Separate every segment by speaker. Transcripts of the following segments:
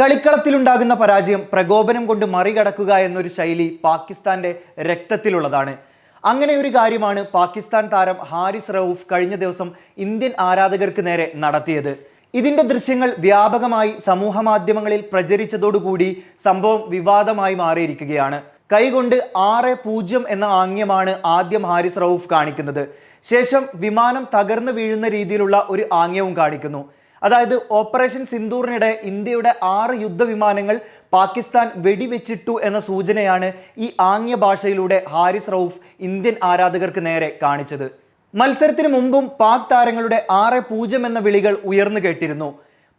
Speaker 1: കളിക്കളത്തിലുണ്ടാകുന്ന പരാജയം പ്രകോപനം കൊണ്ട് മറികടക്കുക എന്നൊരു ശൈലി പാകിസ്ഥാന്റെ രക്തത്തിലുള്ളതാണ്. അങ്ങനെ ഒരു കാര്യമാണ് പാകിസ്ഥാൻ താരം ഹാരിസ് റൌഫ് കഴിഞ്ഞ ദിവസം ഇന്ത്യൻ ആരാധകർക്ക് നേരെ നടത്തിയത്. ഇതിന്റെ ദൃശ്യങ്ങൾ വ്യാപകമായി സമൂഹ മാധ്യമങ്ങളിൽ പ്രചരിച്ചതോടുകൂടി സംഭവം വിവാദമായി മാറിയിരിക്കുകയാണ്. കൈകൊണ്ട് ആറ് പൂജ്യം എന്ന ആംഗ്യമാണ് ആദ്യം ഹാരിസ് റൌഫ് കാണിക്കുന്നത്. ശേഷം വിമാനം തകർന്നു വീഴുന്ന രീതിയിലുള്ള ഒരു ആംഗ്യവും കാണിക്കുന്നു. അതായത് ഓപ്പറേഷൻ സിന്ദൂറിനിടെ ഇന്ത്യയുടെ ആറ് യുദ്ധവിമാനങ്ങൾ പാകിസ്ഥാൻ വെടിവെച്ചിട്ടു എന്ന സൂചനയാണ് ഈ ആംഗ്യ ഭാഷയിലൂടെ ഹാരിസ് റൌഫ് ഇന്ത്യൻ ആരാധകർക്ക് നേരെ കാണിച്ചത്. മത്സരത്തിന് മുമ്പും പാക് താരങ്ങളുടെ ആറ് പൂജ്യം എന്ന വിളികൾ ഉയർന്നു കേട്ടിരുന്നു.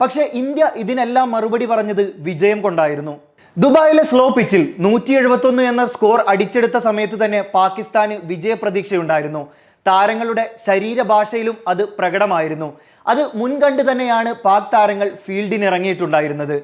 Speaker 1: പക്ഷേ ഇന്ത്യ ഇതിനെല്ലാം മറുപടി പറഞ്ഞത് വിജയം കൊണ്ടായിരുന്നു. ദുബായിലെ സ്ലോ പിച്ചിൽ നൂറ്റി എഴുപത്തൊന്ന് എന്ന സ്കോർ അടിച്ചെടുത്ത സമയത്ത് തന്നെ പാകിസ്ഥാന് വിജയപ്രതീക്ഷയുണ്ടായിരുന്നു. താരങ്ങളുടെ ശരീരഭാഷയിലും അത് പ്രകടമായിരുന്നു. അത് മുൻകണ്ട് തന്നെയാണ് പാക് താരങ്ങൾ ഫീൽഡിനിറങ്ങിയിട്ടുണ്ടായിരുന്നത്.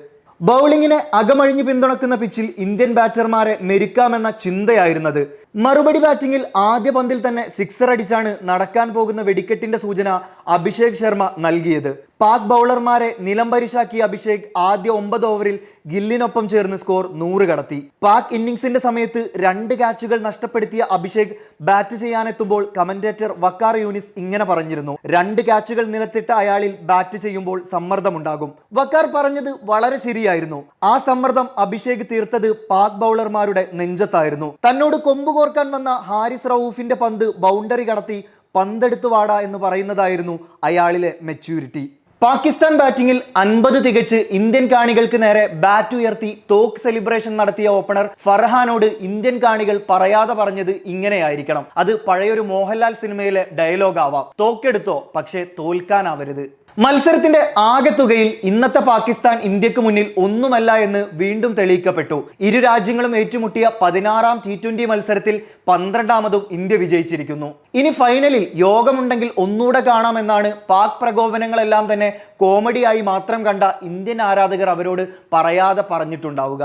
Speaker 1: ബൗളിങ്ങിനെ അകമഴിഞ്ഞ് പിന്തുണക്കുന്ന പിച്ചിൽ ഇന്ത്യൻ ബാറ്റർമാരെ മെരുക്കാമെന്ന ചിന്തയായിരുന്നത്. മറുപടി ബാറ്റിംഗിൽ ആദ്യ പന്തിൽ തന്നെ സിക്സർ അടിച്ചാണ് നടക്കാൻ പോകുന്ന വെടിക്കെട്ടിന്റെ സൂചന അഭിഷേക് ശർമ്മ നൽകിയത്. പാക് ബൗളർമാരെ നിലംപരിശാക്കിയ അഭിഷേക് ആദ്യ ഒമ്പത് ഓവറിൽ ഗില്ലിനൊപ്പം ചേർന്ന് സ്കോർ നൂറ് കടത്തി. പാക് ഇന്നിംഗ്സിന്റെ സമയത്ത് രണ്ട് ക്യാച്ചുകൾ നഷ്ടപ്പെടുത്തിയ അഭിഷേക് ബാറ്റ് ചെയ്യാനെത്തുമ്പോൾ കമന്റേറ്റർ വക്കാർ യൂനിസ് ഇങ്ങനെ പറഞ്ഞിരുന്നു. രണ്ട് ക്യാച്ചുകൾ നിലത്തിട്ട അയാളിൽ ബാറ്റ് ചെയ്യുമ്പോൾ സമ്മർദ്ദമുണ്ടാകും. വക്കാർ പറഞ്ഞത് വളരെ ശരിയായിരുന്നു. ആ സമ്മർദ്ദം അഭിഷേക് തീർത്തത് പാക് ബൗളർമാരുടെ നെഞ്ചത്തായിരുന്നു. തന്നോട് കൊമ്പുകോർക്കാൻ വന്ന ഹാരിസ് റൌഫിന്റെ പന്ത് ബൗണ്ടറി കടത്തി പന്തെടുത്തു വാടാ എന്ന് പറയുന്നതായിരുന്നു അയാളിലെ മെച്യൂരിറ്റി പാകിസ്ഥാൻ ബാറ്റിംഗിൽ അൻപത് തികച്ച് ഇന്ത്യൻ കാണികൾക്ക് നേരെ ബാറ്റ് ഉയർത്തി തോക്ക് സെലിബ്രേഷൻ നടത്തിയ ഓപ്പണർ ഫർഹാനോട് ഇന്ത്യൻ കാണികൾ പറയാതെ പറഞ്ഞത് ഇങ്ങനെയായിരിക്കണം. അത് പഴയൊരു മോഹൻലാൽ സിനിമയിലെ ഡയലോഗ് ആവാം. തോക്കെടുത്തോ പക്ഷേ തോൽക്കാനാവരുത്. മത്സരത്തിന്റെ ആകെത്തുകയിൽ ഇന്നത്തെ പാകിസ്ഥാൻ ഇന്ത്യയ്ക്ക് മുന്നിൽ ഒന്നുമല്ല എന്ന് വീണ്ടും തെളിയിക്കപ്പെട്ടു. ഇരു രാജ്യങ്ങളും ഏറ്റുമുട്ടിയ പതിനാറാം ടി ട്വന്റി മത്സരത്തിൽ പന്ത്രണ്ടാമതും ഇന്ത്യ വിജയിച്ചിരിക്കുന്നു. ഇനി ഫൈനലിൽ യോഗമുണ്ടെങ്കിൽ ഒന്നുകൂടെ കാണാമെന്നാണ് പാക് പ്രകോപനങ്ങളെല്ലാം തന്നെ കോമഡിയായി മാത്രം കണ്ട ഇന്ത്യൻ ആരാധകർ അവരോട് പറയാതെ പറഞ്ഞിട്ടുണ്ടാവുക.